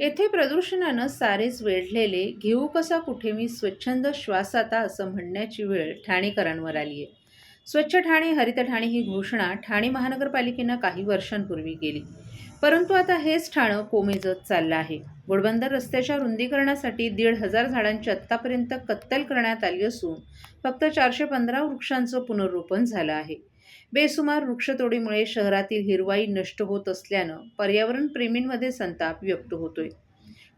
येथे प्रदूषणानं सारेच वेढलेले घेऊ कसा कुठे मी स्वच्छंद श्वास आता असं म्हणण्याची वेळ ठाणेकरांवर आली आहे. स्वच्छ ठाणे हरित ठाणे ही घोषणा ठाणे महानगरपालिकेनं काही वर्षांपूर्वी केली. परंतु आता हेच ठाणं कोमेजत चाललं आहे. घोडबंदर रस्त्याच्या रुंदीकरणासाठी दीड हजार झाडांची आत्तापर्यंत कत्तल करण्यात आली असून फक्त चारशे पंधरा वृक्षांचं पुनर्रोपण झालं आहे. बेसुमार वृक्षतोडीमुळे शहरातील हिरवाई नष्ट होत असल्यानं पर्यावरण प्रेमींमध्ये संताप व्यक्त होतोय.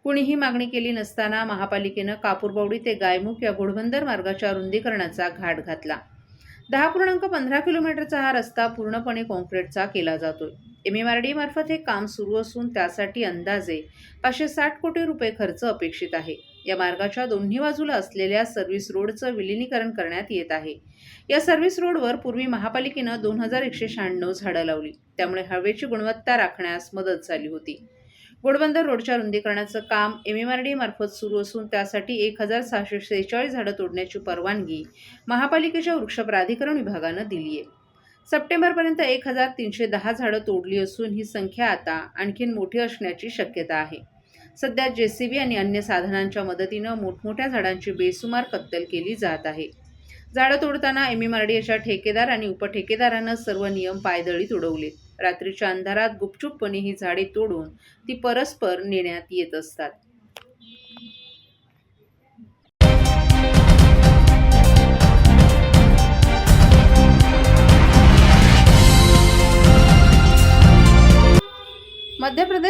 कुणीही मागणी केली नसताना महापालिकेनं कापूरबावडी ते गायमुख या घोडबंदर मार्गाच्या रुंदीकरणाचा घाट घातला. दहा पूर्णांक पंधरा किलोमीटरचा हा रस्ता पूर्णपणे कॉन्क्रीटचा केला जातोय. एम एम आर डी मार्फत हे काम सुरू असून त्यासाठी अंदाजे पाचशे साठ कोटी रुपये खर्च अपेक्षित आहे. या मार्गाच्या दोन्ही बाजूला असलेल्या सर्व्हिस रोडचं विलिनीकरण करण्यात येत आहे. या सर्व्हिस रोडवर पूर्वी महापालिकेनं दोन हजार एकशे शहाण्णव झाडं लावली. त्यामुळे हवेची गुणवत्ता राखण्यास मदत झाली होती. गोडबंदर रोडच्या रुंदीकरणाचं काम एम एम आर डी मार्फत सुरू असून त्यासाठी एक हजार सहाशे सेहेचाळीस झाडं तोडण्याची परवानगी महापालिकेच्या वृक्ष प्राधिकरण विभागानं दिली आहे सप्टेंबरपर्यंत एक हजार तीनशे दहा झाडं तोडली असून ही संख्या आता आणखीन मोठी असण्याची शक्यता आहे. सध्या जे सी बी आणि अन्य साधनांच्या मदतीनं मोठमोठ्या झाडांची बेसुमार कत्तल केली जात आहे. झाडं तोडताना एम. एम आर डी ठेकेदार आणि उपठेकेदारानं सर्व नियम पायदळीत उडवलेत रात्रीच्या अंधारात गुपचूपपणे ही झाडे तोडून ती परस्पर नेण्यात येत असतात.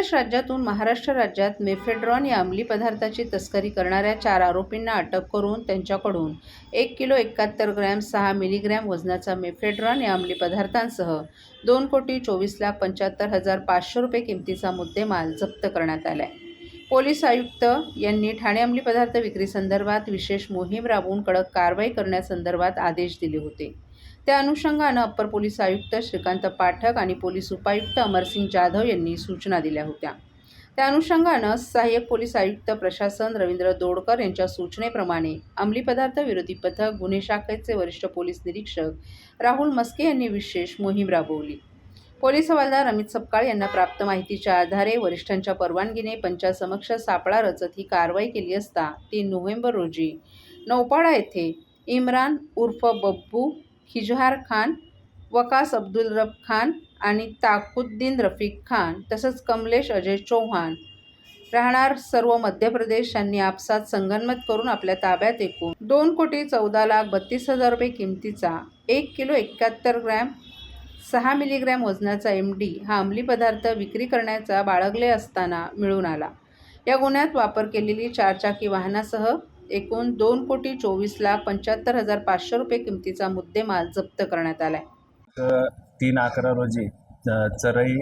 मध्य राज्यातून महाराष्ट्र राज्यात मेफेड्रॉन या अंमली पदार्थाची तस्करी करणाऱ्या चार आरोपींना अटक करून त्यांच्याकडून एक किलो एकाहत्तर ग्रॅम सहा मिलीग्रॅम वजनाचा मेफेड्रॉन या अंमली पदार्थांसह दोन कोटी चोवीस लाख पंच्याहत्तर हजार पाचशे रुपये किमतीचा मुद्देमाल जप्त करण्यात आला आहे पोलीस आयुक्त यांनी ठाणे अंमली पदार्थ विक्रीसंदर्भात विशेष मोहीम राबवून कडक कारवाई करण्यासंदर्भात आदेश दिले होते. त्या अनुषंगानं अप्पर पोलीस आयुक्त श्रीकांत पाठक आणि पोलीस उपायुक्त अमरसिंग जाधव यांनी सूचना दिल्या होत्या. त्या अनुषंगानं सहाय्यक पोलीस आयुक्त प्रशासन रवींद्र दोडकर यांच्या सूचनेप्रमाणे अंमली पदार्थ विरोधी पथक गुन्हे शाखेचे वरिष्ठ पोलीस निरीक्षक राहुल मस्के यांनी विशेष मोहीम राबवली. पोलीस हवालदार अमित सपकाळ यांना प्राप्त माहितीच्या आधारे वरिष्ठांच्या परवानगीने पंचासमक्ष सापळा रचत ही कारवाई केली असता तीन नोव्हेंबर रोजी नौपाडा येथे इम्रान उर्फ बब्बू खिजहार खान वकास अब्दुल रब खान आणि ताकुद्दीन रफिक खान तसंच कमलेश अजय चौहान. राहणार सर्व मध्य प्रदेश यांनी आपसात संगनमत करून आपल्या ताब्यात एकूण दोन कोटी चौदा लाख बत्तीस हजार रुपये किमतीचा एक किलो एकाहत्तर ग्रॅम सहा मिलीग्रॅम वजनाचा एम डी हा अंमली पदार्थ विक्री करण्याचा बाळगले असताना मिळून आला. या गुन्ह्यात वापर केलेली चारचाकी वाहनासह एकूण दोन कोटी चोवीस लाख पंच्याहत्तर हजार पाचशे रुपये किमतीचा मुद्देमाल जप्त करण्यात आला आहे तीन अकरा रोजी चरई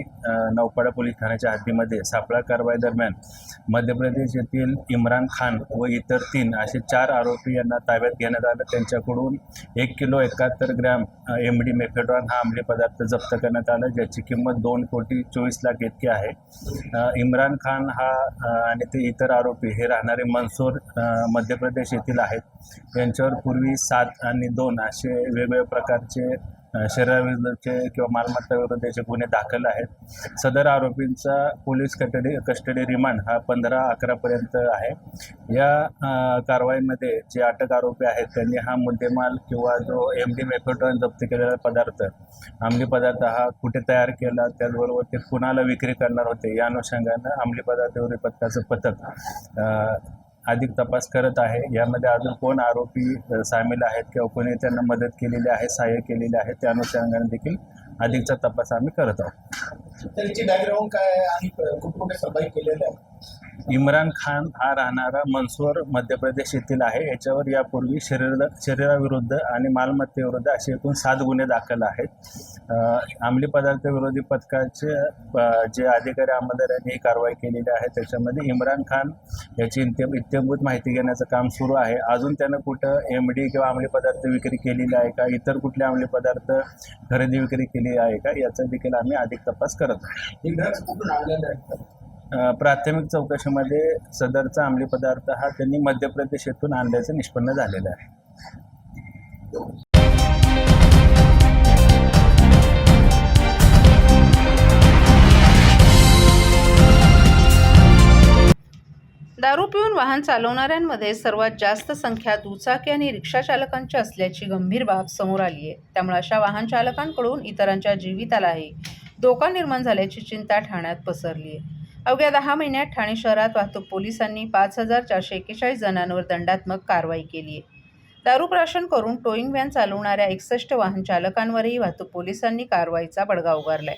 नौपाडा पोलीस ठाण्याच्या हद्दीमध्ये सापळा कारवाई दरम्यान मध्य प्रदेश येथील इम्रान खान व इतर तीन असे चार आरोपी यांना ताब्यात घेण्यात आलं. त्यांच्याकडून एक किलो एकाहत्तर ग्रॅम एम डी मेफेड्रॉन हा अंमली पदार्थ जप्त करण्यात आला ज्याची किंमत दोन कोटी चोवीस लाख इतकी आहे. इम्रान खान हा आणि ते इतर आरोपी हे राहणारे मनसूर मध्य प्रदेश येथील आहेत. यांच्यावर पूर्वी सात आणि दोन असे वेगवेगळ्या प्रकारचे शरीराविरुद्धचे किंवा मालमत्ता विरुद्धचे गुन्हे दाखल आहेत. सदर आरोपींचा पोलीस कस्टडी कस्टडी रिमांड हा पंधरा अकरापर्यंत आहे. या कारवाईमध्ये जे अटक आरोपी आहेत त्यांनी हा मुद्देमाल किंवा जो एम डी मेफेड्रॉन जप्त केलेला पदार्थ अंमली पदार्थ हा कुठे तयार केला त्याचबरोबर ते कुणाला विक्री करणार होते या अनुषंगानं अंमली पदार्थ विरोधी पथकाचं पथक अधिक तपास करत आहे. यामध्ये अजून कोण आरोपी सामील आहेत किंवा कोणी त्यांना मदत केलेली आहे सहाय्य केलेले आहे त्या अनुषंगाने देखील अधिकचा तपास आम्ही करत आहोत. त्याची बॅकग्राऊंड काय आणि कुठे कुठे सहभागी केलेलं आहे? इम्रान खान हा राहणारा मनसोर मध्य प्रदेश येथील आहे. याच्यावर यापूर्वी शरीर शरीराविरुद्ध आणि मालमत्तेविरुद्ध असे एकूण सात गुन्हे दाखल आहेत. अंमली पदार्थ विरोधी पथकाचे जे अधिकारी अंमलदारांनी ही कारवाई केलेली आहे त्याच्यामध्ये इम्रान खान याची इत्यम इत्यंभूत माहिती घेण्याचं काम सुरू आहे. अजून त्यानं कुठं एम डी किंवा अंमली पदार्थ विक्री केलेली आहे का? इतर कुठले अंमली पदार्थ खरेदी विक्री केली आहे का? याचा देखील आम्ही अधिक तपास करत आहोत. प्राथमिक चौकशीमध्ये सदरचा अंमली पदार्थ हा त्यांनी मध्य प्रदेश येथून आणल्याचं निष्पन्न झालेलं आहे. दारू पिऊन वाहन चालवणाऱ्यांमध्ये सर्वात जास्त संख्या दुचाकी आणि रिक्षा चालकांची असल्याची गंभीर बाब समोर आली आहे. त्यामुळे अशा वाहन चालकांकडून इतरांच्या जीवितालाही धोका निर्माण झाल्याची चिंता ठाण्यात पसरली आहे. अवघ्या दहा महिन्यात ठाणे शहरात वाहतूक पोलिसांनी पाच हजार चारशे एक्केचाळीस जणांवर दंडात्मक कारवाई केली आहे. दारू प्राशन करून टोईंग व्हॅन चालवणाऱ्या एकसष्ट वाहन चालकांवरही वाहतूक पोलिसांनी कारवाईचा बडगा उगारलाय.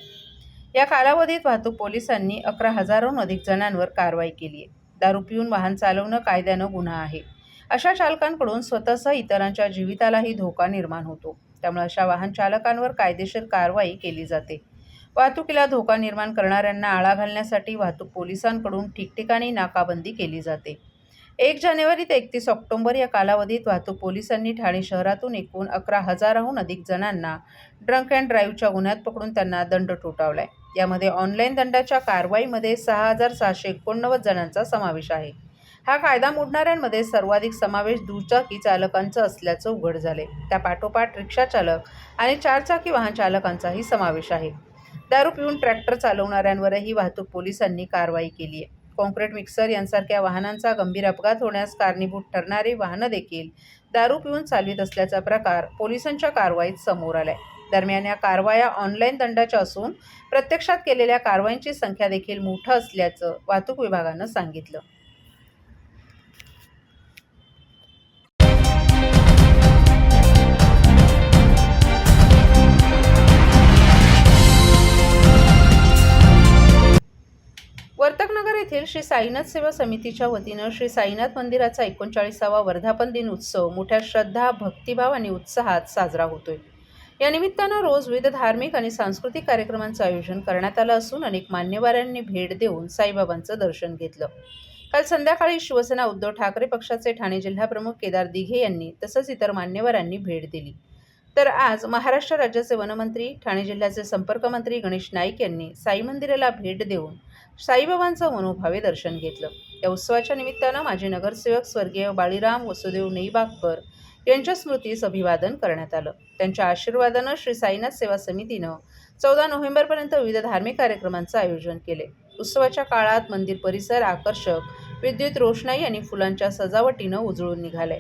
या कालावधीत वाहतूक पोलिसांनी अकरा हजारहून अधिक जणांवर कारवाई केली आहे. दारू पिऊन वाहन चालवणं कायद्यानं गुन्हा आहे. अशा चालकांकडून स्वतःसह इतरांच्या जीवितालाही धोका निर्माण होतो. त्यामुळे अशा वाहन चालकांवर कायदेशीर कारवाई केली जाते. वाहतुकीला धोका निर्माण करणाऱ्यांना आळा घालण्यासाठी वाहतूक पोलिसांकडून ठिकठिकाणी नाकाबंदी केली जाते. एक जानेवारी ते एकतीस ऑक्टोंबर या कालावधीत वाहतूक पोलिसांनी ठाणे शहरातून एकूण अकरा हजाराहून अधिक जणांना ड्रंक अँड ड्राईव्हच्या गुन्ह्यात पकडून त्यांना दंड ठोठावलाय. यामध्ये ऑनलाईन दंडाच्या कारवाईमध्ये सहा हजार सहाशे एकोणनव्वद जणांचा समावेश आहे. हा कायदा मोडणाऱ्यांमध्ये सर्वाधिक समावेश दुचाकी चालकांचा असल्याचं उघड झाले त्या पाठोपाठ रिक्षा चालक आणि चारचाकी वाहन चालकांचाही समावेश आहे. दारू पिऊन ट्रॅक्टर चालवणाऱ्यांवरही वाहतूक पोलिसांनी कारवाई केली आहे. कॉन्क्रीट मिक्सर यांसारख्या वाहनांचा गंभीर अपघात होण्यास कारणीभूत ठरणारी वाहनं देखील दारू पिऊन चालवित असल्याचा प्रकार पोलिसांच्या कारवाईत समोर आलाय. दरम्यान या कारवाया ऑनलाईन दंडाच्या असून प्रत्यक्षात केलेल्या कारवाईंची संख्या देखील मोठं असल्याचं वाहतूक विभागानं सांगितलं. येथील श्री साईनाथ सेवा समितीच्या वतीनं श्री साईनाथ मंदिराचा एकोणचाळीसावा वर्धापन दिन उत्सव मोठ्या श्रद्धा भक्तिभाव आणि उत्साहात साजरा होतोय. या निमित्तानं रोज विविध धार्मिक आणि सांस्कृतिक कार्यक्रमांचं आयोजन करण्यात आलं असून अनेक मान्यवरांनी भेट देऊन साईबाबांचं दर्शन घेतलं. काल संध्याकाळी शिवसेना उद्धव ठाकरे पक्षाचे ठाणे जिल्हाप्रमुख केदार दिघे यांनी तसंच इतर मान्यवरांनी भेट दिली. तर आज महाराष्ट्र राज्याचे वनमंत्री ठाणे जिल्ह्याचे संपर्कमंत्री गणेश नाईक यांनी साई मंदिराला भेट देऊन साईबाबांचं मनोभावे दर्शन घेतलं. या उत्सवाच्या निमित्तानं माजी नगरसेवक स्वर्गीय बाळीराम वसुदेव नेईबागकर यांच्या स्मृतीस अभिवादन करण्यात आलं. त्यांच्या आशीर्वादानं श्री साईनाथ सेवा समितीनं चौदा नोव्हेंबरपर्यंत विविध धार्मिक कार्यक्रमांचं आयोजन केले. उत्सवाच्या काळात मंदिर परिसर आकर्षक विद्युत रोषणाई आणि फुलांच्या सजावटीनं उजळून निघाले.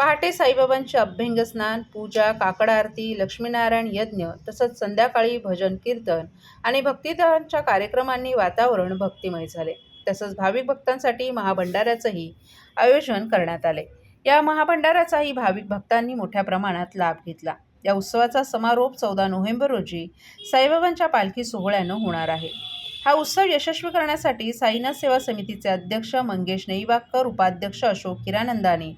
पहाटे साईबाबांचे अभ्यंग स्नान पूजा काकड आरती लक्ष्मीनारायण यज्ञ तसंच संध्याकाळी भजन कीर्तन आणि भक्तिदानच्या कार्यक्रमांनी वातावरण भक्तिमय झाले. तसंच भाविक भक्तांसाठी महाभंडाऱ्याचंही आयोजन करण्यात आले. या महाभंडाऱ्याचाही भाविक भक्तांनी मोठ्या प्रमाणात लाभ घेतला. या उत्सवाचा समारोप चौदा नोव्हेंबर रोजी साईबाबांच्या पालखी सोहळ्यानं होणार आहे. हा उत्सव यशस्वी करण्यासाठी साईनाथ सेवा समितीचे अध्यक्ष मंगेश नेईबागकर उपाध्यक्ष अशोक किरानंदानी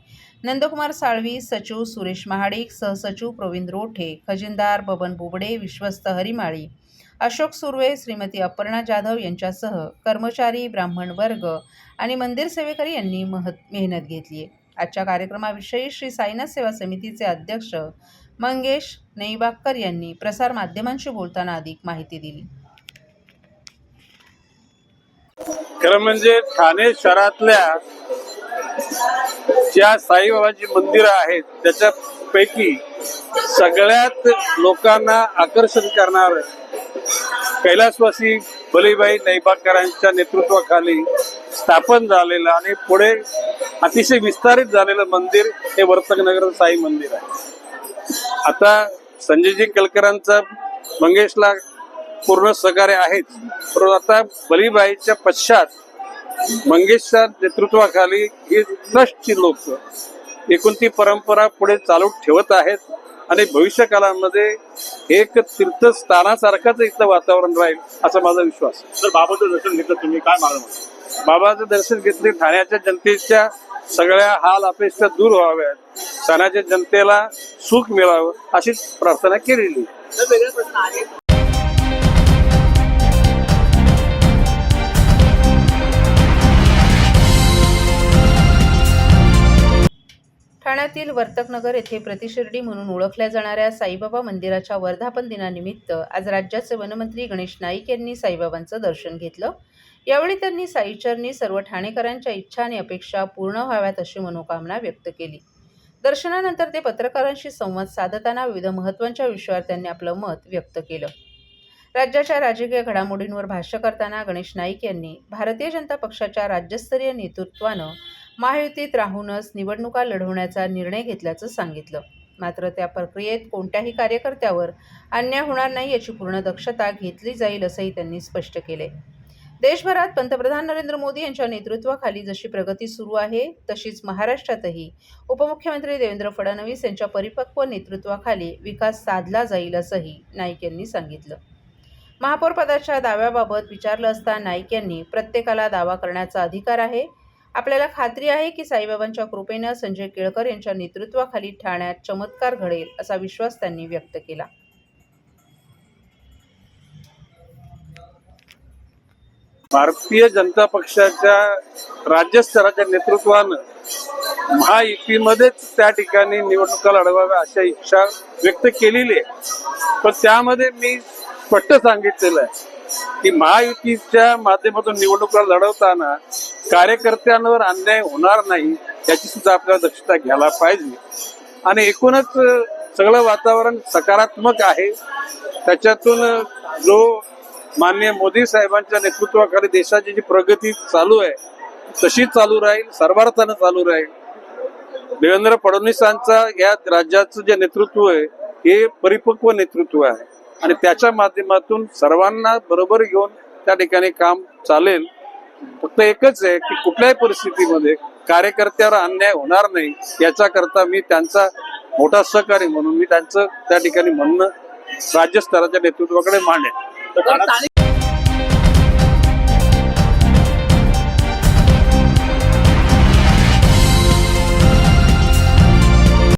नंदकुमार साळवी सचिव सुरेश महाडिक सहसचिव प्रवीण रोठे खजिनदार बबन बोबडे विश्वस्त हरिमाळी अशोक सुर्वे श्रीमती अपर्णा जाधव यांच्यासह कर्मचारी ब्राह्मण वर्ग आणि मंदिर सेवेकरी यांनी महत् मेहनत घेतली आहे. आजच्या कार्यक्रमाविषयी श्री साईनाथ सेवा समितीचे अध्यक्ष मंगेश नेईबागकर यांनी प्रसारमाध्यमांशी बोलताना अधिक माहिती दिली. खरं म्हणजे ठाणे शहरातल्या ज्या साईबाबाची मंदिरं आहेत त्याच्यापैकी सगळ्यात लोकांना आकर्षण करणार कैलासवासी भलीबाई नैबाकरांच्या नेतृत्वाखाली स्थापन झालेलं आणि पुढे अतिशय विस्तारित झालेलं मंदिर हे वर्तकनगर साई मंदिर आहे. आता संजयजी कलकरांचं मंगेशला पूर्ण सहकार्य आहेत. परंतु आता बलीबाईच्या पश्चात मंगेशच्या नेतृत्वाखाली ही ट्रस्टची लोक एकूण ती परंपरा पुढे चालू ठेवत आहेत आणि भविष्य काळामध्ये एक तीर्थस्थानासारखंच इथलं वातावरण राहील असा माझा विश्वास आहे. तर बाबाचं दर्शन घेतलं तुम्ही काय मागणं बाबाचं दर्शन घेतले ठाण्याच्या जनतेच्या सगळ्या हाल अपेक्षा दूर व्हाव्यात ठाण्याच्या जनतेला सुख मिळावं अशी प्रार्थना केलेली. ठाण्यातील वर्तकनगर येथे प्रतिशिर्डी म्हणून ओळखल्या जाणाऱ्या साईबाबा मंदिराच्या वर्धापन दिनानिमित्त आज राज्याचे वनमंत्री गणेश नाईक यांनी साईबाबांचं दर्शन घेतलं. यावेळी त्यांनी साईचरणी सर्व ठाणेकरांच्या इच्छा आणि अपेक्षा पूर्ण व्हाव्यात अशी मनोकामना व्यक्त केली. दर्शनानंतर ते पत्रकारांशी संवाद साधताना विविध महत्त्वाच्या विषयावर त्यांनी आपलं मत व्यक्त केलं. राज्याच्या राजकीय घडामोडींवर भाष्य करताना गणेश नाईक यांनी भारतीय जनता पक्षाच्या राज्यस्तरीय नेतृत्वानं महायुतीत राहूनच निवडणुका लढवण्याचा निर्णय घेतल्याचं सांगितलं. मात्र त्या प्रक्रियेत कोणत्याही कार्यकर्त्यावर अन्याय होणार नाही याची पूर्ण दक्षता घेतली जाईल असंही त्यांनी स्पष्ट केले. देशभरात पंतप्रधान नरेंद्र मोदी यांच्या नेतृत्वाखाली जशी प्रगती सुरू आहे तशीच महाराष्ट्रातही उपमुख्यमंत्री देवेंद्र फडणवीस यांच्या परिपक्व नेतृत्वाखाली विकास साधला जाईल असंही नाईक यांनी सांगितलं. महापौरपदाच्या दाव्याबाबत विचारलं असता नाईक यांनी प्रत्येकाला दावा करण्याचा अधिकार आहे आपल्याला खात्री आहे की साईबाबांच्या कृपेनं संजय केळकर यांच्या नेतृत्वाखाली ठाण्यात चमत्कार घडेल असा विश्वास त्यांनी व्यक्त केला. भारतीय जनता पक्षाच्या राज्यस्तराच्या नेतृत्वानं महायुतीमध्येच त्या ठिकाणी निवडणुका लढवाव्या अशा इच्छा व्यक्त केलेली आहे. पण त्यामध्ये मी स्पष्ट सांगितलेलं आहे की महायुतीच्या माध्यमातून निवडणुका लढवताना कार्यकर्त्यांवर अन्याय होणार नाही याची सुद्धा आपल्याला दक्षता घ्यायला पाहिजे. आणि एकूणच सगळं वातावरण सकारात्मक आहे. त्याच्यातून जो माननीय मोदी साहेबांच्या नेतृत्वाखाली देशाची जी प्रगती चालू आहे तशी चालू राहील सर्वार्थानं चालू राहील. देवेंद्र फडणवीसांचा या राज्याचं जे नेतृत्व आहे हे परिपक्व नेतृत्व आहे. आणि त्याच्या माध्यमातून सर्वांना बरोबर घेऊन त्या ठिकाणी काम चालेल. फक्त एकच आहे की कुठल्याही परिस्थितीमध्ये कार्यकर्त्यावर अन्याय होणार नाही याचा करता मी त्यांचा मोठा सहकारी म्हणून मी त्यांचं त्या ठिकाणी म्हणणं राज्यस्तराच्या नेतृत्वाकडे मांडेन.